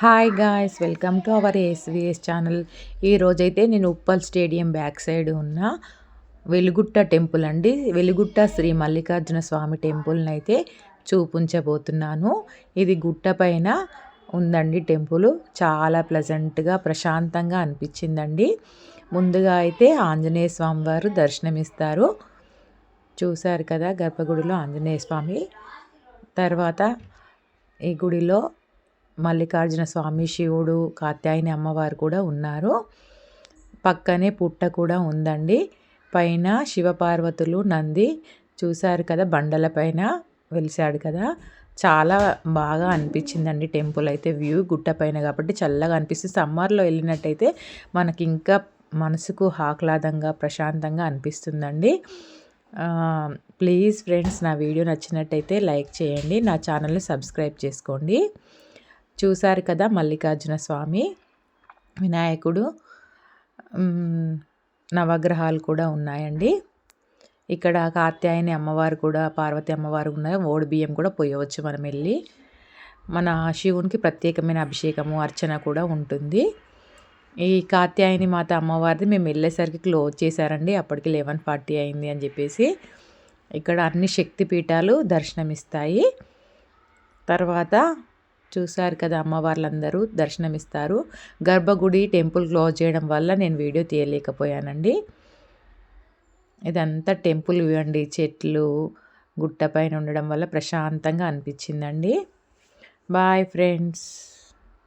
Hi guys welcome to our SVS channel ఈరోజైతే నేను Uppal stadium back side ఉన్న వెలుగుట్ట temple అండి. వెలుగుట్ట శ్రీ మల్లికార్జున స్వామి టెంపుల్ని అయితే చూపించబోతున్నాను. ఇది గుట్ట పైన ఉందండి టెంపుల్. చాలా ప్లజెంట్గా ప్రశాంతంగా అనిపించిందండి. ముందుగా అయితే ఆంజనేయ స్వామి వారు దర్శనమిస్తారు. చూశారు కదా గర్భగుడిలో ఆంజనేయ స్వామి. తర్వాత ఈ గుడిలో మల్లికార్జున స్వామి శివుడు కాత్యాయని అమ్మవారు కూడా ఉన్నారు. పక్కనే పుట్ట కూడా ఉందండి. పైన శివపార్వతులు నంది చూశారు కదా బండల పైన వెలిసాడు కదా. చాలా బాగా అనిపించిందండి టెంపుల్ అయితే వ్యూ గుట్ట పైన కాబట్టి చల్లగా అనిపిస్తుంది. సమ్మర్లో వెళ్ళినట్టయితే మనకి ఇంకా మనసుకు ఆహ్లాదంగా ప్రశాంతంగా అనిపిస్తుందండి. ప్లీజ్ ఫ్రెండ్స్ నా వీడియో నచ్చినట్టయితే లైక్ చేయండి నా ఛానల్ని సబ్స్క్రైబ్ చేసుకోండి. చూశారు కదా మల్లికార్జున స్వామి వినాయకుడు నవగ్రహాలు కూడా ఉన్నాయండి. ఇక్కడ కాత్యాయని అమ్మవారు కూడా పార్వతి అమ్మవారు ఉన్నాయి ఓడి బియ్యం కూడా పోయవచ్చు మనం వెళ్ళి. మన శివునికి ప్రత్యేకమైన అభిషేకము అర్చన కూడా ఉంటుంది. ఈ కాత్యాయని మాత అమ్మవారిది మేము వెళ్ళేసరికి క్లోజ్ చేశారండి. అప్పటికి లెవెన్ ఫార్టీ అయింది అని చెప్పేసి ఇక్కడ అన్ని శక్తిపీఠాలు దర్శనమిస్తాయి. తర్వాత చూశారు కదా అమ్మవార్లందరూ దర్శనమిస్తారు. గర్భగుడి టెంపుల్ క్లోజ్ చేయడం వల్ల నేను వీడియో తీయలేకపోయానండి. ఇదంతా టెంపుల్ వ్యూ అండి. చెట్లు గుట్టపైన ఉండడం వల్ల ప్రశాంతంగా అనిపించిందండి. Bye friends.